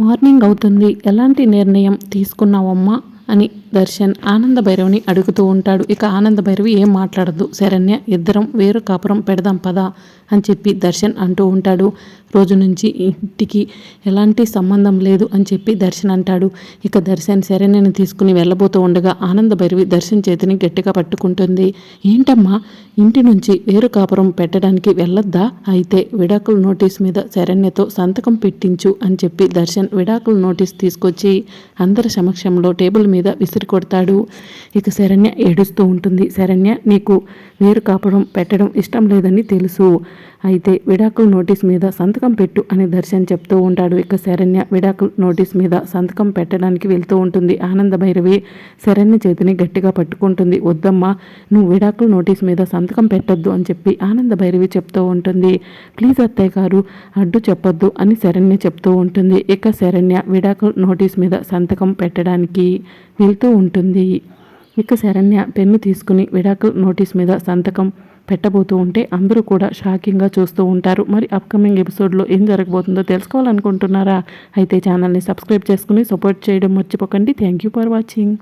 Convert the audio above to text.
Morning అవుతుంది. ఎలాంటి నిర్ణయం తీసుకున్నావమ్మా? అని దర్శన్ ఆనంద భైరవిని అడుగుతూ ఉంటాడు. ఇక ఆనంద భైరవి ఏం మాట్లాడదు శరణ్య ఇద్దరం వేరు కాపురం పెడదాం పదా అని చెప్పి దర్శన్ అంటూ ఉంటాడు. రోజు నుంచి ఇంటికి ఎలాంటి సంబంధం లేదు అని చెప్పి దర్శన్ అంటాడు. ఇక దర్శన్ శరణ్యని తీసుకుని వెళ్ళబోతూ ఉండగా ఆనంద భైరవి దర్శన్ చేతిని గట్టిగా పట్టుకుంటుంది. ఏంటమ్మా ఇంటి నుంచి వేరు కాపురం పెట్టడానికి వెళ్ళొద్దా? అయితే విడాకుల నోటీస్ మీద శరణ్యతో సంతకం పెట్టించు అని చెప్పి దర్శన్ విడాకుల నోటీస్ తీసుకొచ్చి అందరి సమక్షంలో టేబుల్ మీద విసిరి కొడతాడు. ఇక శరణ్య ఏడుస్తూ ఉంటుంది. శరణ్య నీకు వేరు కాపడం పెట్టడం ఇష్టం లేదని తెలుసు. అయితే విడాకుల నోటీస్ మీద సంతకం పెట్టు అని దర్శన్ చెప్తూ ఉంటాడు. ఇక శరణ్య విడాకుల నోటీస్ మీద సంతకం పెట్టడానికి వెళ్తూ ఉంటుంది. ఆనంద భైరవి శరణ్య చేతిని గట్టిగా పట్టుకుంటుంది. వద్దమ్మా నువ్వు విడాకుల నోటీస్ మీద సంతకం పెట్టొద్దు అని చెప్పి ఆనంద భైరవి చెప్తూ ఉంటుంది. ప్లీజ్ అత్తయ్య గారు అడ్డు చెప్పొద్దు అని శరణ్య చెప్తూ ఉంటుంది. ఇక శరణ్య విడాకుల నోటీస్ మీద సంతకం పెట్టడానికి వెళ్తూ ఉంటుంది. ఇక శరణ్య పెన్ను తీసుకుని విడాకుల నోటీస్ మీద సంతకం పెట్టబోతూ ఉంటే అందరూ కూడా షాకింగ్గా చూస్తూ ఉంటారు. మరి అప్కమింగ్ ఎపిసోడ్లో ఏం జరగబోతుందో తెలుసుకోవాలనుకుంటున్నారా? అయితే ఛానల్ని సబ్స్క్రైబ్ చేసుకుని సపోర్ట్ చేయడం మర్చిపోకండి. Thank you for watching